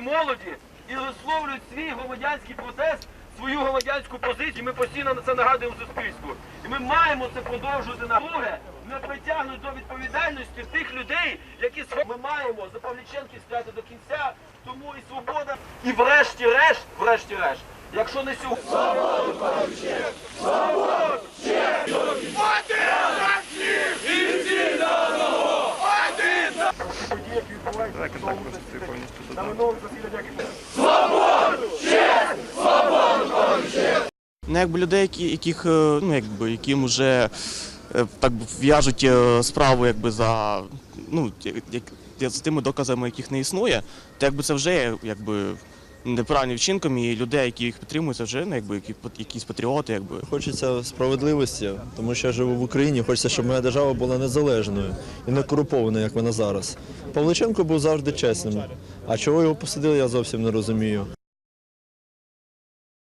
молоді і висловлюють свій громадянський протест, свою громадянську позицію. Ми постійно на це нагадуємо суспільству. І ми маємо це продовжувати на друге. Не притягнуть до відповідальності тих людей, які ми маємо за Павліченків стояти до кінця. Тому і свобода. І врешті-решт, врешті-решт, якщо не сьогодні. На Свободу! Честь! Ну, якби людей, які, яких, е, ну, якби, яким вже е, так в'яжуть е, справу якби, за, ну, як, як, з тими доказами, яких не існує, то якби це вже якби, неправильним вчинком, і людей, які їх підтримують, це вже ну, якби, які, якісь патріоти. Якби. Хочеться справедливості, тому що я живу в Україні. Хочеться, щоб моя держава була незалежною і не корупованою, як вона зараз. Павличенко був завжди чесним. А чого його посадили, я зовсім не розумію.